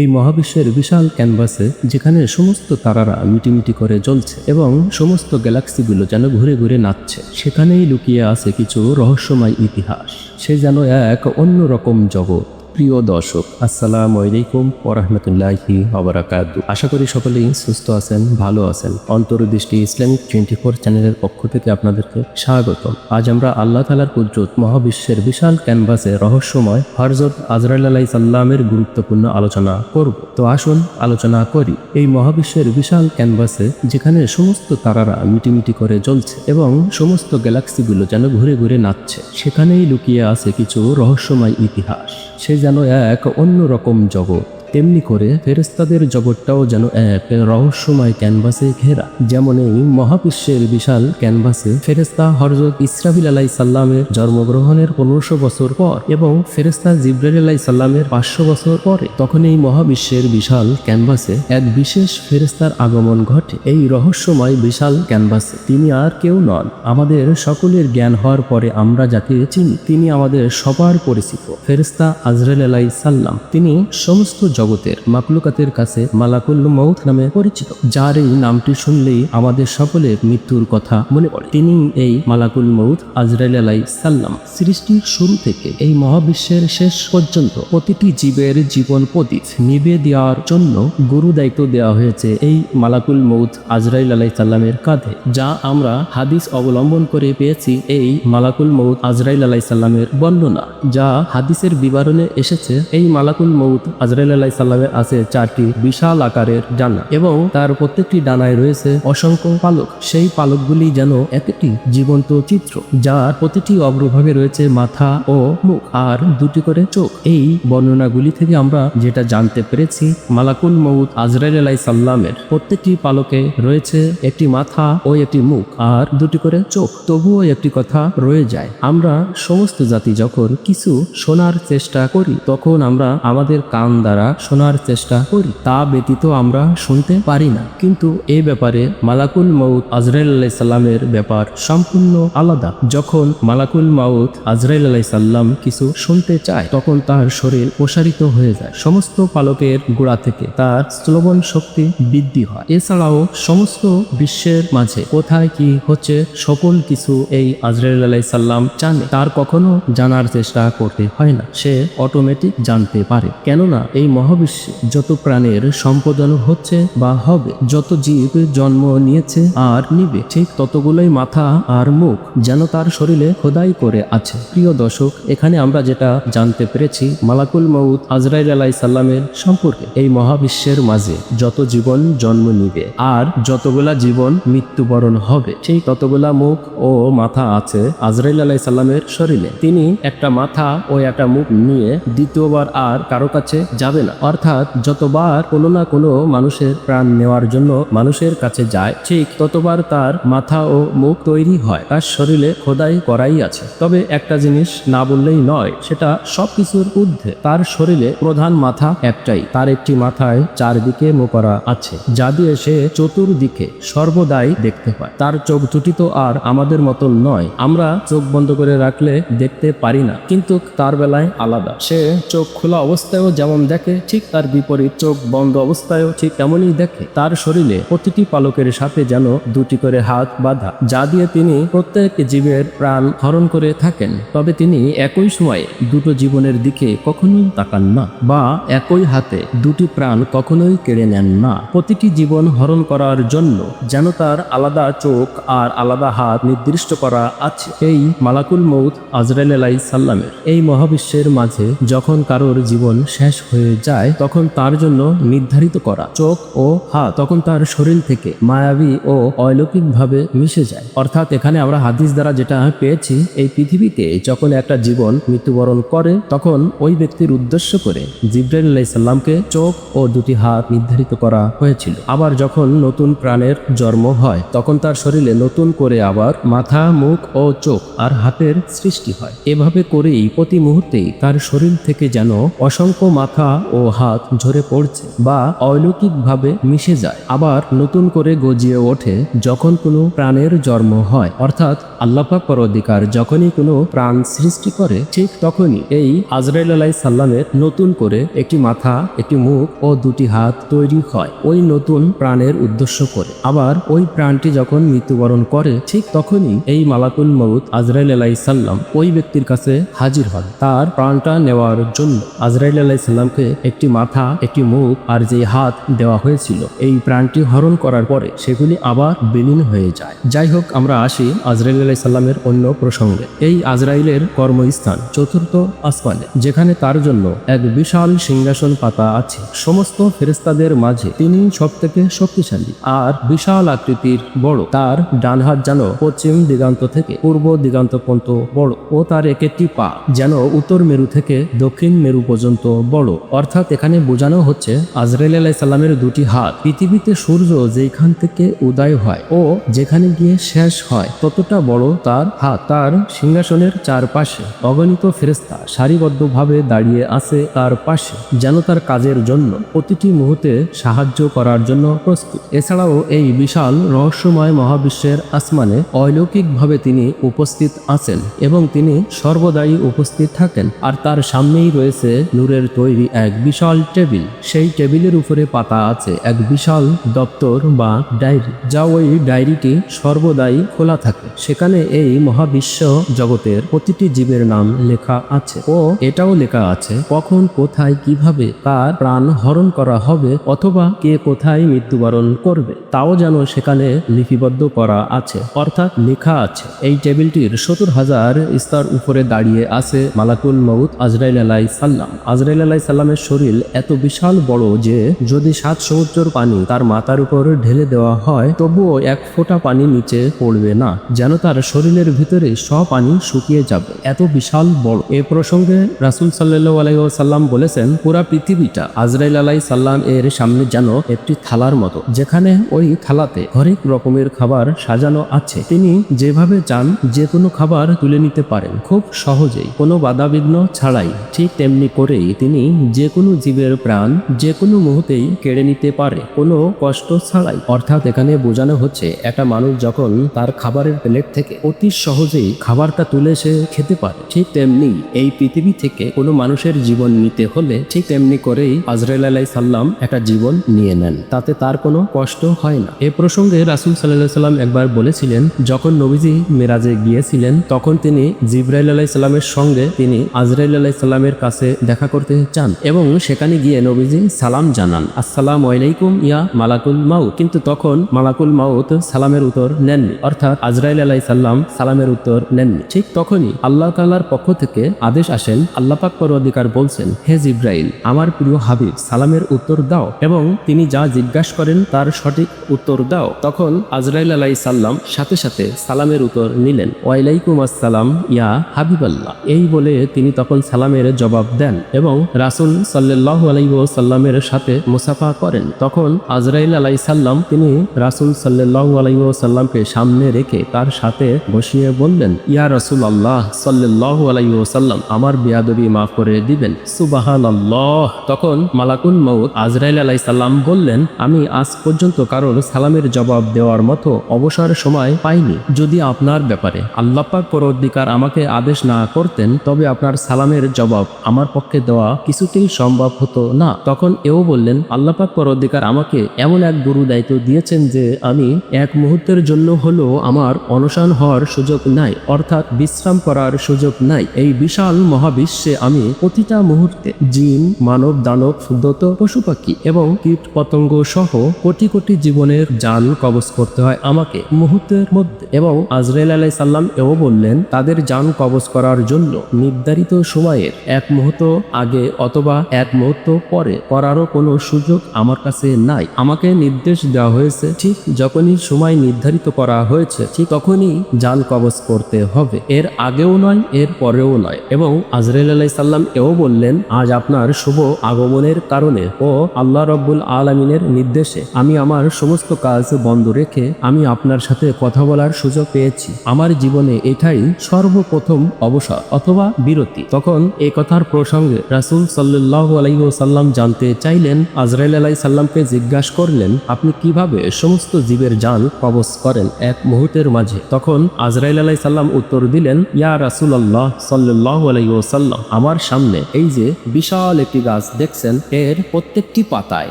এই মহাবিশ্বের বিশাল ক্যানভাসে যেখানে সমস্ত তারারা মিটিমিটি করে জ্বলছে এবং সমস্ত গ্যালাক্সিগুলো যেন ঘুরে ঘুরে নাচছে, সেখানেই লুকিয়ে আছে কিছু রহস্যময় ইতিহাস। সে যেন এক অন্যরকম জগৎ। প্রিয় দর্শক, আসসালাম আলাইকুম ওরহমতুল্লাহি আবরাকাত আশা করি সকলেই সুস্থ আছেন, ভালো আছেন। অন্তর্দৃষ্টি ইসলামিক টোয়েন্টি ফোর চ্যানেলের পক্ষ থেকে আপনাদেরকে স্বাগত আজ আমরা আল্লাহ তালার কুদরত মহাবিশ্বের বিশাল ক্যানভাসে রহস্যময় হরজত আজরাইল আলাই সাল্লামের গুরুত্বপূর্ণ আলোচনা করব। তো আসুন আলোচনা করি। এই মহাবিশ্বের বিশাল ক্যানভাসে যেখানে সমস্ত তারারা মিটিমিটি করে জ্বলছে এবং সমস্ত গ্যালাক্সিগুলো যেন ঘুরে ঘুরে নাচছে, সেখানেই লুকিয়ে আছে কিছু রহস্যময় ইতিহাস। সে যেন এক অন্যরকম জগৎ। তেমনি করে ফেরেস্তাদের জগৎটাও যেন এক রহস্যময় ক্যানভাসে ঘেরা। যেমন এই মহাবিশ্বের বিশাল ক্যানভাসে ফেরেস্তা হরজত ইসরাফিল আলাই সাল্লামের জন্মগ্রহণের পনেরোশো বছর পর এবং ফেরেস্তা জিব্রাইল আলাই সাল্লামের পাঁচশো বছর পরে তখন এই মহাবিশ্বের বিশাল ক্যানভাসে এক বিশেষ ফেরেস্তার আগমন ঘটে। এই রহস্যময় বিশাল ক্যানভাসে তিনি আর কেউ নন। আমাদের সকলের জ্ঞান হওয়ার পরে আমরা যাকে চিনি, তিনি আমাদের সবার পরিচিত। ফেরেস্তা আজরাইল আলাই সাল্লাম তিনি সমস্ত জগতের মাকলুকাতের কাছে মালাকুল মৌত নামে পরিচিত। যার এই নামটি শুনলেই আমাদের সকলের মৃত্যুর কথা মনে পড়ে। তিনি এই মালাকুল মৌত আজরাইল আলাই সাল্লাম সৃষ্টির শুরু থেকে এই মহাবিশ্বের শেষ পর্যন্ত প্রতিটি জীবের জীবন প্রদীপ নিবে দেওয়ার জন্য গুরু দায়িত্ব দেওয়া হয়েছে এই মালাকুল মৌত আজরাইল আলাই সাল্লামের কাঁধে। যা আমরা হাদিস অবলম্বন করে পেয়েছি এই মালাকুল মৌত আজরাইল আলাই সাল্লামের বর্ণনা। যা হাদিসের বিবরণে এসেছে, এই মালাকুল মৌত আজরাইল আলাই সাল্লামের আছে চারটি বিশাল আকারের ডানা এবং তার প্রত্যেকটি ডানায় রয়েছে অসংখ্য পালক। সেই পালকগুলি যেন একটি জীবন্ত চিত্র, যার প্রতিটি অগ্রভাগে রয়েছে মাথা ও মুখ আর দুটি করে চোখ। এই বর্ণনাগুলি থেকে আমরা যেটা জানতে পেরেছি, মালাকুল মৌত আজরাইল আলাই সাল্লামের প্রত্যেকটি পালকে রয়েছে একটি মাথা ও একটি মুখ আর দুটি করে চোখ। তবুও একটি কথা রয়ে যায়, আমরা সমস্ত জাতি যখন কিছু শোনার চেষ্টা করি, তখন আমরা আমাদের কান দ্বারা শোনার চেষ্টা করি। তা ব্যতীত আমরা শুনতে পারি না। কিন্তু এ ব্যাপারে মালাকুল মৌত আজরাইল আলাই সাল্লামের ব্যাপার সম্পূর্ণ আলাদা। যখন মালাকুল মাউত আজরাইল আলাই সাল্লাম কিছু শুনতে চায়, তখন তার শরীর প্রসারিত হয়ে যায়। সমস্ত পালকের গোড়া থেকে তার শ্লবন শক্তি বৃদ্ধি হয়। এছাড়াও সমস্ত বিশ্বের মাঝে কোথায় কি হচ্ছে সকল কিছু এই আজরাইল আলাই সাল্লাম জানে। তার কখনো জানার চেষ্টা করতে হয় না। সে অটোমেটিক জানতে পারে। কেননা এই মহাবিশ্বে যত প্রাণের সম্পাদন হচ্ছে বা হবে, যত জীব জন্ম নিয়েছে আর নিবে, ঠিক ততগুলোই মাথা আর মুখ যেন তার শরীরে খোদাই করে আছে। প্রিয় দর্শক, এখানে আমরা যেটা জানতে পেরেছি, মালাকুল মৌত আজরাইল আলাই সাল্লামের সম্পর্কে। এই মহাবিশ্বের মাঝে যত জীবন জন্ম নিবে আর যতগুলা জীবন মৃত্যুবরণ হবে, ঠিক ততগুলা মুখ ও মাথা আছে আজরাইল আলাই সাল্লামের শরীরে। তিনি একটা মাথা ও একটা মুখ নিয়ে দ্বিতীয়বার আর কারও কাছে যাবে না। অর্থাৎ যতবার কোনো না কোনো মানুষের প্রাণ নেওয়ার জন্য মানুষের কাছে যায়, ঠিক ততবার তার মাথা ও মুখ তৈরি হয়, তার শরীরে খোদাই করাই আছে। তবে একটা জিনিস না বললেই নয়, সেটা সব কিছুর ঊর্ধ্বে। তার শরীরে প্রধান মাথা একটাই, তার একটি মাথায় চারদিকে মোকরা আছে, যা দিয়ে সে চতুর্দিকে সর্বদাই দেখতে পায়। তার চোখ দুটি তো আর আমাদের মতন নয়, আমরা চোখ বন্ধ করে রাখলে দেখতে পারি না, কিন্তু তার বেলায় আলাদা। সে চোখ খোলা অবস্থায়ও যেমন দেখে ঠিক তার বিপরীত চোখ বন্ধ অবস্থায়ও ঠিক তেমনই দেখে। তার শরীরে প্রতিটি পালকের সাথে যেন দুটি করে হাত বাঁধা, যা দিয়ে তিনি প্রত্যেক জীবের প্রাণ হরণ করে থাকেন। তবে তিনি একই সময়ে দুটো জীবনের দিকে কখনোই তাকান না, বা একই হাতে দুটি প্রাণ কখনোই কেড়ে নেন না। প্রতিটি জীবন হরণ করার জন্য যেন তার আলাদা চোখ আর আলাদা হাত নির্দিষ্ট করা আছে। এই মালাকুল মৌত আজরাইল আলাই সাল্লামের এই মহাবিশ্বের মাঝে যখন কারোর জীবন শেষ হয়ে যায় তখন তার জন্য নির্ধারিত করা চোখ ও হাত তখন তার শরীর থেকে মায়াবী ও অলৌকিকভাবে মিশে যায়। অর্থাৎ এখানে আমরা হাদিস দ্বারা যেটা পেয়েছি, এই পৃথিবীতে যখন একটা জীবন মৃত্যুবরণ করে, তখন ওই ব্যক্তির উদ্দেশ্য করে জিব্রাইল আলাই সাল্লামকে চোখ ও দুটি হাত নির্ধারিত করা হয়েছিল। আবার যখন নতুন প্রাণের জন্ম হয়, তখন তার শরীরে নতুন করে আবার মাথা, মুখ ও চোখ আর হাতের সৃষ্টি হয়। এভাবে করেই প্রতি মুহূর্তেই তার শরীর থেকে যেন অসংখ্য মাথা ও হাত ঝরে পড়ছে বা অলৌকিকভাবে মিশে যায়। আবার নতুন করে গজিয়ে ওঠে যখন কোনো প্রাণের জন্ম হয়। অর্থাৎ আল্লাপাক পরদিকার যখনই কোনো প্রাণ সৃষ্টি করে, ঠিক তখনই এই আজরাইল আলাই সাল্লামের নতুন করে একটি মাথা, একটি মুখ ও দুটি হাত তৈরি হয়। ওই নতুন প্রাণের উদ্দেশ্য করে। আবার ওই প্রাণটি যখন মৃত্যুবরণ করে, ঠিক তখনই এই মালাকুল মৌত আজরাইল আলাই সাল্লাম ওই ব্যক্তির কাছে হাজির হন। তার প্রাণটা নেওয়ার জন্য আজরাইল আলাই সাল্লামকে একটি মাথা, একটি মুখ আর যে হাত দেওয়া হয়েছিল, এই প্রাণটি হরণ করার পরে সেগুলি আবার বিলীন হয়ে যায়। যাই হোক আমরা আসি আজরাইল আলাই সাল্লামের অন্য প্রসঙ্গে। এই আজরাইলের কর্মস্থান চতুর্থ আসমানে, যেখানে তার জন্য এক বিশাল সিংহাসন পাতা আছে। সমস্ত ফেরেস্তাদের মাঝে তিনি সব থেকে শক্তিশালী আর বিশাল আকৃতির বড়। তার ডান হাত যেন পশ্চিম দিগান্ত থেকে পূর্ব দিগান্ত পর্যন্ত বড় ও তার এক একটি পা যেন উত্তর মেরু থেকে দক্ষিণ মেরু পর্যন্ত বড়। অর্থাৎ এখানে বোঝানো হচ্ছে আজরাইল আলাই সাল্লামের দুটি হাত। পৃথিবীতে সূর্য যেখান থেকে উদয় হয় ও যেখানে গিয়ে শেষ হয়, ততটা বড় তার হাত। তার সিংহাসনের চারপাশে অগণিত ফেরেস্তা সারিবদ্ধভাবে দাঁড়িয়ে আছে তার পাশে, যেন তার কাজের জন্য প্রতিটি মুহূর্তে সাহায্য করার জন্য প্রস্তুত। এছাড়াও এই বিশাল রহস্যময় মহাবিশ্বের আসমানে অলৌকিকভাবে তিনি উপস্থিত আছেন এবং তিনি সর্বদাই উপস্থিত থাকেন। আর তার সামনেই রয়েছে নূরের তৈরি এক বিশাল টেবিল। সেই টেবিলের উপরে পাতা আছে। এক বিশাল দপ্তর বা ডায়েরি, যা ওই ডায়েরিটি সর্বদাই খোলা থাকে। সেখানে এই মহাবিশ্ব জগতের প্রতিটি জীবের নাম লেখা আছে। ও এটাও লেখা আছে, কখন, কোথায়, কীভাবে কার প্রাণ হরণ করা হবে অথবা কে কোথায় মৃত্যুবরণ করবে, তাও যেন সেখানে লিপিবদ্ধ করা আছে। অর্থাৎ লেখা আছে, এই টেবিলটির সত্তর হাজার স্তর উপরে দাঁড়িয়ে আছে মালাকুল মৌত আজরাইল আলাই সাল্লাম আজরাইল আলাই সাল্লামের শরীর এত বিশাল বড় যে যদি সাত সমুদ্রের পানি তার মাথার উপর ঢেলে দেওয়া হয়, তবুও এক ফোঁটা পানি নিচে পড়বে না, যেন তার শরীরের ভিতরে সব পানি শুকিয়ে যাবে। এত বিশাল বড়। এ প্রসঙ্গে রাসুল সাল্লাহ আলাইসাল্লাম বলেছেন, পুরা পৃথিবীটা আজরাইল আলাই সাল্লাম এর সামনে যেন একটি থালার মতো, যেখানে ওই থালাতে হরেক রকমের খাবার সাজানো আছে। তিনি যেভাবে চান, যে কোনো খাবার তুলে নিতে পারেন, খুব সহজেই। কোনো বাধাবিঘ্ন ছাড়াই, ঠিক তেমনি করেই তিনি যে কোনো জীবের প্রাণ যে কোনো মুহূর্তেই কেড়ে নিতে পারে। কোনো কষ্ট ছাড়াই। অর্থাৎ এখানে বোঝানো হচ্ছে, একটা মানুষ যখন তার খাবারের প্লেট থেকে অতি সহজেই খাবারটা তুলে সে খেতে পারে, ঠিক তেমনি এই পৃথিবী থেকে কোনো মানুষের জীবন নিতে হলে ঠিক তেমনি করেই আজরাইল আলাই সাল্লাম একটা জীবন নিয়ে নেন। তাতে তার কোনো কষ্ট হয় না। এ প্রসঙ্গে রাসুল সাল্লাহ সাল্লাম একবার বলেছিলেন, যখন নবীজি মেরাজে গিয়েছিলেন, তখন তিনি জিব্রাইল আলাই সাল্লামের সঙ্গে তিনি আজরাইল আলাই সাল্লামের কাছে দেখা করতে চান এবং সেখানে গিয়ে নবীজি সালাম জানান, আসসালাম আলাইকুম ইয়া মালাকুল মাউত। কিন্তু তখন মালাকুল মাউত সালামের উত্তর নেননি, অর্থাৎ আজরাইল আলাই সাল্লাম সালামের উত্তর নেননি। ঠিক তখনই আল্লাহ তাল্লার পক্ষ থেকে আদেশ আসেন আল্লাপাক পরঅধিকার বলছেন, হে জিব্রাইল, আমার প্রিয় হাবিব, সালামের উত্তর দাও এবং তিনি যা জিজ্ঞাসা করেন তার সঠিক উত্তর দাও। তখন আজরাইল আলাই সাল্লাম সাথে সাথে সালামের উত্তর নিলেন ওয়াইলাইকুম আসসালাম ইয়া হাবিবাল্লাহ। এই বলে তিনি তখন সালামের জবাব দেন এবং রাসুল সাল্লাহ আলাই সাল্লামের সাথে মুসাফা করেন। তখন আজরাইল আলাই সাল্লাম তিনি রাসুল সাল্লাহ আলাই সাল্লামকে সামনে রেখে তার সাথে বসিয়ে বললেন, ইয়া রসুল আল্লাহ সাল্লাহ আলাই সাল্লাম আমার বিয়াদবি মাফ করে দিবেন। সুবাহান আল্লাহ তখন মালাকুল মৌত আজরাইল আলাই সাল্লাম বললেন, আমি আজ পর্যন্ত কারোর সালামের জবাব দেওয়ার মতো অবসর সময় পাইনি। যদি আপনার ব্যাপারে আল্লাপাক পরদ্দিকার আমাকে আদেশ না করতেন, তবে আপনার সালামের জবাব আমার পক্ষে দেওয়া কিছুতেই সম্ভব হতো না। তখন এও বললেন, আল্লাপাক পরদ্দিকার আমাকে এমন এক গুরু দায়িত্ব দিয়েছেন যে আমি এক মুহূর্তের জন্য হলেও আমার অনশন হওয়ার সুযোগ নাই, অর্থাৎ বিশ্রাম করার সুযোগ নাই। এই বিশাল মহাবিশ্বে আমি প্রতিটা মুহূর্তে জিন, মানব, দানব, দত পশু পাখি এবং কীট পতঙ্গ সহ কোটি কোটি জীবনের জান কবজ করতে হয় আমাকে মুহূর্তের মধ্যে। এবং আজরাইল আলাই সাল্লাম এও বললেন, তাদের জান কবজ করার জন্য নির্ধারিত সময়ের এক মুহূর্ত আগে অথবা এক মুহূর্ত পরে করারও কোনো সুযোগ আমার কাছে নাই। আমাকে নির্দেশ দেওয়া হয়েছে, ঠিক যখনই সময় নির্ধারিত করা হয়েছে, ঠিক তখনই জান কবজ করতে হবে। এর আগেও নয়, এর পরেও নয়। এবং আজরাইল আলাই সাল্লাম এও বললেন, আজ আপনার শুভ আগমনের কারণে ও আল্লাহ রব্বুল আলমিনের নির্দেশে আমি আমার সমস্ত কাজ বন্ধ রেখে আমি আপনার সাথে কথা বলার সুযোগ পেয়েছি। আমার জীবনে এটাই সর্বপ্রথম অবসর অথবা বিরতি। তখন এই কথার প্রসঙ্গে রাসুল সাল্লাহ আলাইসাল্লাম জানতে চাইলেন, আজরাইল আলাই সাল্লামকে জিজ্ঞাসা করলেন, আপনি কীভাবে সমস্ত জীবের যান কবজ করেন এক মুহূর্তের মাঝে? তখন আজরাইল আলাই সাল্লাম উত্তর দিলেন, ইয়া রাসুলাল্লাহ সাল্লাহ আলাইসাল্লাম আমার সামনে এই যে বিশাল একটি গাছ দেখছেন, এর প্রত্যেকটি পাতায়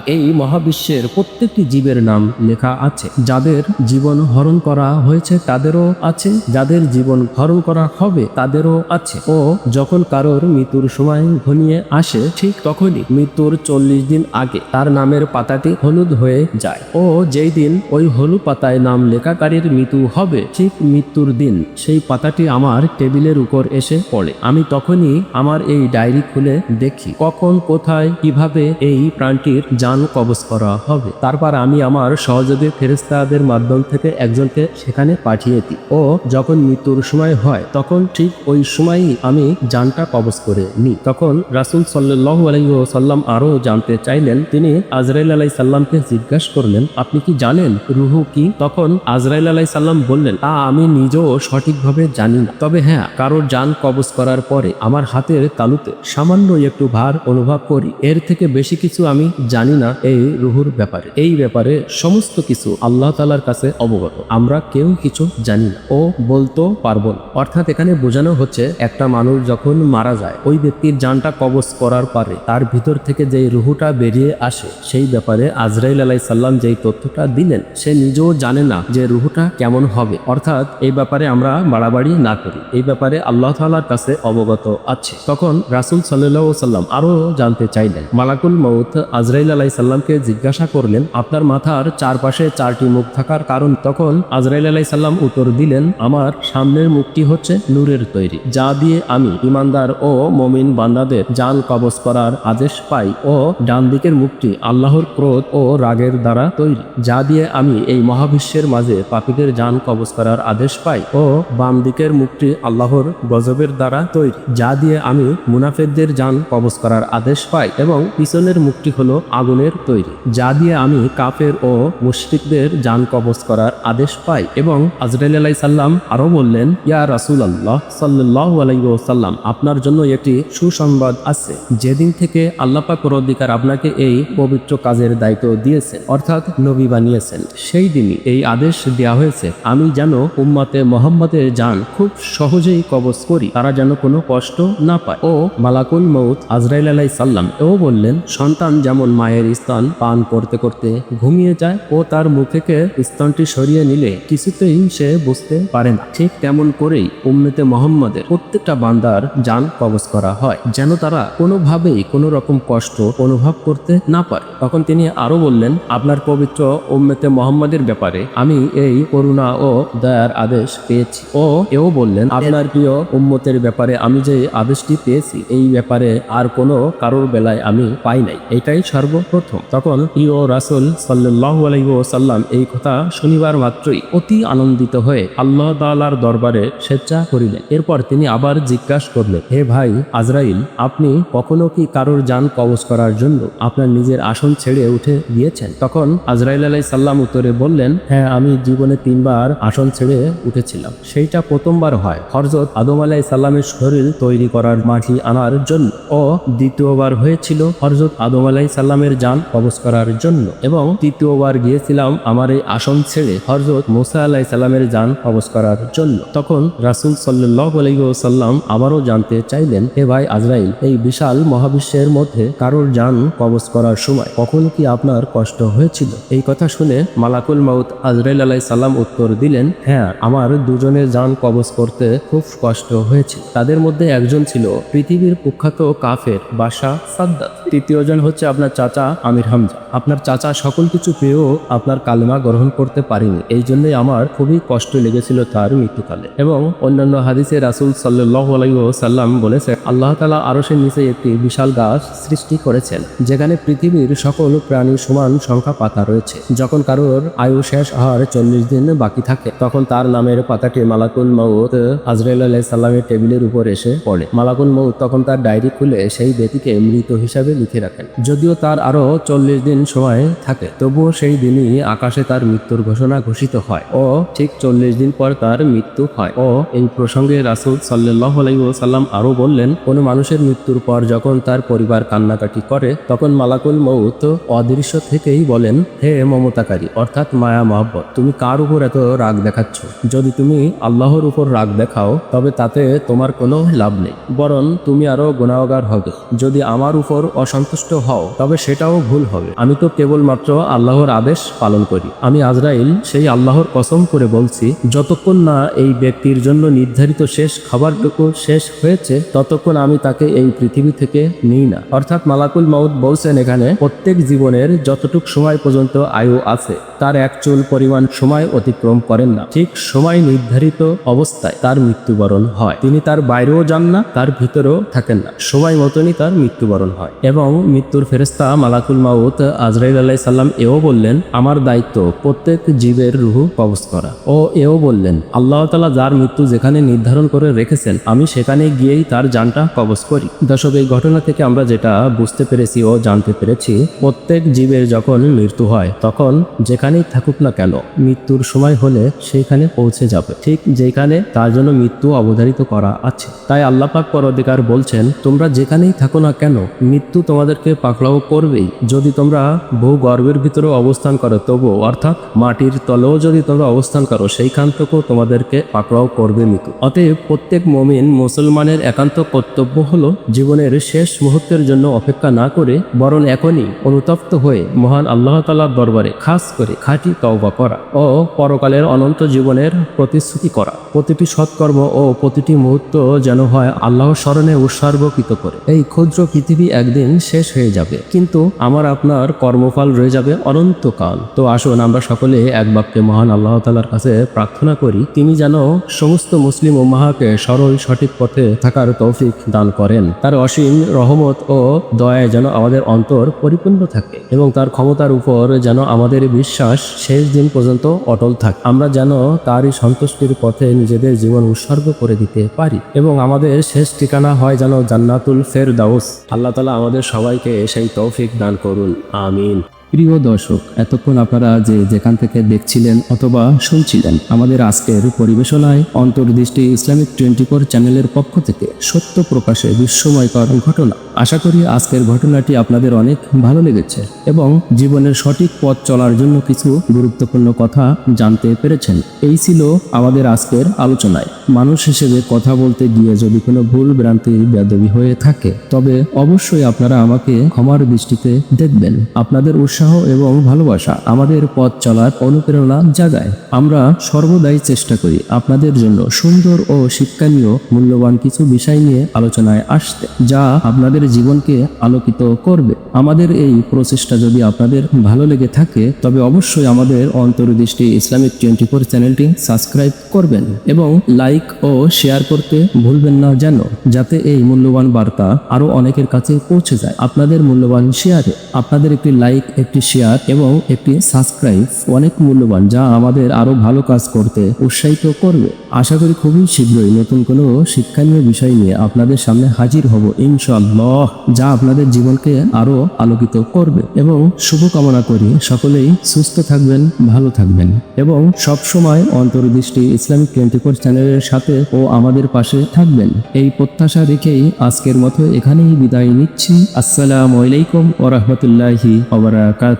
এই মহাবিশ্বের প্রত্যেকটি জীবের নাম লেখা আছে। যাদের জীবন হরণ করা হয়েছে, তাদেরও আছে। যাদের জীবন হরণ করা হবে, তাদেরও আছে। ও যখন কারোর মৃত্যুর সময় ঘনিয়ে আসে, ঠিক তখনই মৃত্যুর চল্লিশ দিন আগে তার নামের পাতাটি হলুদ হয়ে যায়। ও যেই দিন ওই হলুদ পাতায় নাম লেখাকারীর মৃত্যু হবে, ঠিক মৃত্যুর দিন সেই পাতাটি আমার টেবিলের উপর এসে পড়ে। আমি তখনই আমার এই ডায়েরি খুলে দেখি, কখন, কোথায়, কীভাবে এই প্রাণটির যান কবজ করা হবে। তারপর আমি আমার সহযোগী ফেরেস্তাদের মাধ্যম থেকে একজনকে সেখানে পাঠিয়ে দিই। ও যখন মৃত্যুর সময় হয়, তখন ঠিক ওই সময়ই আমি যানটা কবজ করে নিই। তখন রাসুল সাল্লাহ আলাইসাল্লাম আরও জানতে চাইলেন, তিনি আজরাইল আলাই সাল্লামকে জিজ্ঞাসা করলেন, আপনি কি জানেন রুহু কি? তখন আজরাইল আলাই সাল্লাম বললেন তা আমি নিজেও সঠিকভাবে জানি না। তবে হ্যাঁ কারোর যান কবজ করার পরে আমার হাতের তালুতে সামান্য একটু ভার অনুভব করি। এর থেকে বেশি কিছু আমি জানি না এই রুহুর ব্যাপারে। এই ব্যাপারে সমস্ত কিছু আল্লাহ তালার কাছে অবগত। আমরা কেউ কিছু জানি না। ও বলতেও পারব না। অর্থাৎ এখানে বোঝানো হচ্ছে, একটা মানুষ যখন মারা যায়, ওই ব্যক্তির যানটা কবজ করার পরে তার ভিতর থেকে যেই রুহুটা বেরিয়ে আসে, সেই ব্যাপারে আজরাইল আলাই সাল্লাম যেই তথ্যটা দিলেন, সে নিজেও জানে না যে রুহুটা কেমন হবে। অর্থাৎ এই ব্যাপারে আমরা বাড়াবাড়ি না করি, এই ব্যাপারে আল্লাহ তালার কাছে অবগত আছে। তখন রাসুল সাল্লাহ সাল্লাম আরও জানতে চাইলেন, মালাকুল মৌত আজরাইল আলাই সাল্লামকে জিজ্ঞাসা করলেন, আপনার মাথার চারপাশে চারটি মুখ থাকার কারণ? তখন আজরাইল আলাই সাল্লাম উত্তর দিলেন, আমার সামনের মুখটি হচ্ছে নূরের তৈরি, যা দিয়ে আমি ইমানদার ও মমিন বান্দাদের জান কবজ করার আদেশ পাই ও ডান দিকের মুখটি আল্লাহর ক্রোধ ও রাগের দ্বারা তৈরি, যা দিয়ে আমি এই মহাবিশ্বের মাঝে পাপীদের জান কবজ করার আদেশ পাই ও বাম দিকের মুখটি আল্লাহর গজবের দ্বারা তৈরি, যা দিয়ে আমি মুনাফেকদের জান কবজ করার আদেশ পাই এবং পিছনের মুখটি হলো আগুনের তৈরি, যা দিয়ে আমি কাফের ও মুশরিকদের জান কবজ করার আদেশ পাই এবং আজরাইল আলাই সাল্লাম আরও বললেন, ইয়া রাসুল আল্লাহ সাল্লাহ আলাইসাল্লাম আপনার জন্য একটি সুসংবাদ আছে, যেদিন থেকে আল্লাপাক অধিকার আপনাকে এই পবিত্র কাজের দায়িত্ব দিয়েছেন, অর্থাৎ নবী বানিয়েছেন। সেই দিনই এই আদেশ দেওয়া হয়েছে, আমি যেন উম্মাতে মোহাম্মদের যান খুব সহজেই কবজ করি, তারা যেন কোনো কষ্ট না পায়। ও মালাকুল মৌত আজরাইল আলাই সাল্লাম এও বললেন, সন্তান যেমন মায়ের স্থান পান করতে করতে ঘুমিয়ে যায়, ও তার মুখ থেকে স্তনটি সরিয়ে নিলে কিছুতেই সে বুঝতে পারে না। ঠিক তেমন করেই উম্মেতে মোহাম্মদের প্রত্যেকটা বান্দার যান কবজ করা হয়, যেন তারা কোনোভাবেই কোনো রকম কষ্ট অনুভব করতে না পারে। তখন তিনি আরও বললেন, আপনার পবিত্র উম্মেতে মোহাম্মদের ব্যাপারে আমি এই করুণা ও দয়ার আদেশ পেয়েছি। ও এও বললেন, আপনার প্রিয় উম্মতের ব্যাপারে আমি যে আদেশটি পেয়েছি, এই ব্যাপারে আর কোনো কারোর বেলায় আমি পাই নাই। এটাই সর্বপ্রথম। তখন প্রিয় রাসুল সাল্লাহ আলাইসাল্লাম এই কথা শনিবার মাত্রই অতি আনন্দিত হয়ে আল্লাহ তালার দরবারে স্বেচ্ছা করিলেন। এরপর তিনি আবার জিজ্ঞাসা করলেন, হে ভাই আজরাইল, আপনি কখনো কি কারোর যান কবজ করার জন্য আপনার নিজের আসন ছেড়ে উঠে গিয়েছেন। তখন আজরাইল আলাই সাল্লাম উত্তরে বললেন হ্যাঁ আমি জীবনে তিনবার আসন ছেড়ে উঠেছিলাম। সেইটা প্রথমবার হয়। হরজত আদম আলাই সাল্লামের শরীর তৈরি করার মাটি আনার জন্য ও দ্বিতীয়বার হয়েছিল হরজত আদম আলাই সাল্লামের যান কবজ করার জন্য। এবং তৃতীয়বার গিয়েছিলাম আমার এই আসন ছেড়ে হরজত মোসা আলাই সাল্লামের যান কবজ করার জন্য। তখন রাসুল সাল্লাহ সাল্লাম আবারও জানতে চাইলেন, হে ভাই আজরাইল, এই বিশাল মহাবিশ্বের মধ্যে কারোর যান কবজ করার সময় কখন কি আপনার কষ্ট হয়েছিল? এই কথা শুনে মালাকুল মাউত আজরাইল আলাই সাল্লাম উত্তর দিলেন হ্যাঁ আমার দুজনের যান কবজ করতে খুব কষ্ট হয়েছিল। তাদের মধ্যে একজন ছিল পৃথিবীর কুখ্যাত কাফের বাসা সাদ্দাত। তৃতীয়জন হচ্ছে আপনার চাচা আমির হামজা। আপনার চাচা সকল কিছু পেয়েও আপনার কালেমা গ্রহণ করতে পারেনি। এই জন্যই আমার খুবই কষ্ট লেগেছিল তার মৃত্যুকালে। এবং অন্যান্য হাদিসে রাসুল সাল্লাহ সাল্লাম বলেছে আল্লাহ তালা আরসের নিচে একটি বিশাল গাছ সৃষ্টি করেছেন, যেখানে পৃথিবীর সকল প্রাণী সমান সংখ্যা পাতা রয়েছে। যখন কারোর আয়ু শেষ হওয়ার চল্লিশ দিন বাকি থাকে, তখন তার নামের পাতাটি মালাকুল মৌত আজরাইল আলাহ সাল্লামের টেবিলের উপর এসে পড়ে। মালাকুল মৌত তখন তার ডায়েরি খুলে সেই ব্যক্তিকে মৃত হিসাবে লিখে রাখেন। যদিও তার আরও চল্লিশ দিন সময় থাকে, তবুও সেই দিনই আকাশে তার মৃত্যুর ঘোষণা ঘোষিত হয় ও ঠিক চল্লিশ দিন পর তার মৃত্যু হয়। ও এই প্রসঙ্গে রাসুল সাল্লাহ সাল্লাম আরও বললেন, কোনো মানুষের মৃত্যুর পর যখন তার পরিবার কান্নাকাটি করে, তখন মালাকুল মৌত অদৃশ্য থেকেই বলেন, হে মমতাকারী, অর্থাৎ মায়া মহব্বত, তুমি কার উপর এত রাগ দেখাচ্ছ? যদি তুমি আল্লাহর উপর রাগ দেখাও, তবে তাতে তোমার কোনো লাভ নেই। বরং তুমি আরও গুণাগার হবে। যদি আমার উপর অসন্তুষ্ট হও, তবে সেটাও ভুল হবে। আমি তো কেবলমাত্র আল্লাহর আদেশ পালন করি। আমি আজরাইল সেই আল্লাহর কসম করে বলছি, যতক্ষণ না এই ব্যক্তির জন্য নির্ধারিত শেষ খাবারটুকু শেষ হয়েছে, ততক্ষণ আমি তাকে এই পৃথিবী থেকে নিই না। অর্থাৎ মালাকুল মাউদ বলছেন এখানে, প্রত্যেক জীবনের যতটুক সময় পর্যন্ত আয়ু আছে, তার এক চুল পরিমাণ সময় অতিক্রম করেন না। ঠিক সময় নির্ধারিত অবস্থায় তার মৃত্যুবরণ হয়। তিনি তার বাইরেও যান না, তার ভিতরেও থাকেন না। সময় মতনই তার মৃত্যুবরণ হয়। এবং মৃত্যুর ফেরেস্তা মালাকুল মাউত আজরাইল আলাহ সাল্লাম এও বললেন, আমার দায়িত্ব প্রত্যেক জীবের রুহু কবজ করা। ও এও বললেন, আল্লাহ তালা যার মৃত্যু যেখানে নির্ধারণ করে রেখেছেন, আমি সেখানে গিয়েই তার যানটা কবজ করি। দর্শক, এই ঘটনা থেকে আমরা যেটা বুঝতে পেরেছি ও জানতে পেরেছি, প্রত্যেক জীবের যখন মৃত্যু হয়, তখন যেখানেই থাকুক না কেন, মৃত্যুর সময় হলে সেখানে পৌঁছে যাবে। ঠিক যেখানে তার জন্য মৃত্যু অবধারিত করা আছে। তাই আল্লাহ পাক পরঅধিকার বলছেন, তোমরা যেখানেই থাকো না কেন, মৃত্যু তোমাদেরকে পাকড়াও করবেই। যদি তোমরা বহু গর্বের ভিতরে অবস্থান করো তবু অর্থাৎ মাটির তলেও যদি তোমরা অবস্থান করো, সেইখান থেকেও তোমাদেরকে পাকড়াও করবে মৃত্যু। অতএব প্রত্যেক মমিন মুসলমানের একান্ত কর্তব্য হলো জীবনের শেষ মুহূর্তের জন্য অপেক্ষা না করে বরং এখনই অনুতপ্ত হয়ে মহান আল্লাহ তালার দরবারে খাস করে খাঁটি তওবা করা ও পরকালের অনন্ত জীবনের প্রতিশ্রুতি করা। প্রতিটি সৎকর্ম ও প্রতিটি মুহূর্ত যেন হয় আল্লাহ স্মরণে উৎসর্গকৃত করে। এই ক্ষুদ্র পৃথিবী একদিন শেষ হয়ে যাবে, কিন্তু আমার আপনার কর্মফল রয়ে যাবে অনন্তকাল। তো আসুন আমরা সকলে এক বাক্যে মহান আল্লাহ তালার কাছে প্রার্থনা করি, তিনি যেন সমস্ত মুসলিম উম্মাহাকে সরল সঠিক পথে থাকার তৌফিক দান করেন। তার অসীম রহমত ও দয়ায় যেন আমাদের অন্তর পরিপূর্ণ থাকে এবং তার ক্ষমতার উপর যেন আমাদের বিশ্বাস শেষ দিন পর্যন্ত অটল থাকে। আমরা যেন তারই সন্তুষ্টির পথে নিজেদের জীবন উৎসর্গ করে দিতে পারি এবং আমাদের শেষ ঠিকানা হয় যেন জান্নাতুল ফের দাউস আল্লাহ তালা আমাদের সবাইকে সেই তৌফিক দান করুন। আমিন। প্রিয় দর্শক, এতক্ষণ আপনারা যে যেখান থেকে দেখছিলেন অথবা শুনছিলেন আমাদের আজকের পরিবেশনায় অন্তর্দৃষ্টি ইসলামিক টোয়েন্টি ফোর চ্যানেলের পক্ষ থেকে সত্য প্রকাশে বিস্ময়কর ঘটনা। আশা করি আজকের ঘটনাটি আপনাদের অনেক ভালো লেগেছে এবং জীবনের সঠিক পথ চলার জন্য কিছু গুরুত্বপূর্ণ কথা জানতে পেরেছেন। এই ছিল আমাদের আজকের আলোচনায়। মানুষ হিসেবে কথা বলতে গিয়ে যদি কোনো ভুল ভ্রান্তি বেদবি হয়ে থাকে, তবে অবশ্যই আপনারা আমাকে ক্ষমার দৃষ্টিতে দেখবেন। আপনাদের উৎসাহ এবং ভালোবাসা আমাদের পথ চলার অনুপ্রেরণা জাগায়। আমরা সর্বদাই চেষ্টা করি আপনাদের জন্য সুন্দর ও শিক্ষণীয়, মূল্যবান কিছু বিষয় নিয়ে আলোচনায় আসতে, যা আপনাদের জীবনকে আলোকিত করবে। আমাদের এই প্রচেষ্টা যদি আপনাদের ভালো লেগে থাকে, তবে অবশ্যই আমাদের অন্তর্দৃষ্টি ইসলামিক টোয়েন্টি ফোর চ্যানেলটি সাবস্ক্রাইব করবেন এবং লাইক ও শেয়ার করতে ভুলবেন না যেন, যাতে এই মূল্যবান বার্তা আরও অনেকের কাছে পৌঁছে যায়। আপনাদের মূল্যবান শেয়ারে আপনাদের একটি লাইক, একটি শেয়ার এবং একটি সাবস্ক্রাইব অনেক মূল্যবান যা আমাদের আরও ভালো কাজ করতে উৎসাহিত করবে। আশা করি খুবই শীঘ্রই নতুন কোনো শিক্ষণীয় বিষয় নিয়ে আপনাদের সামনে হাজির হব ইনশাল্লাহ যা আপনাদের জীবনকে আরও আলোকিত করবে। এবং শুভকামনা করি সকলেই সুস্থ থাকবেন, ভালো থাকবেন। এবং সব সময় অন্তর্দৃষ্টি ইসলামিক টোয়েন্টি ফোর চ্যানেলের সাথে ও আমাদের পাশে থাকবেন। এই প্রত্যাশা রেখেই আজকের মতো এখানেই বিদায় নিচ্ছি। আসসালামু আলাইকুম ওরহমতুল্লাহি ওবরাকাত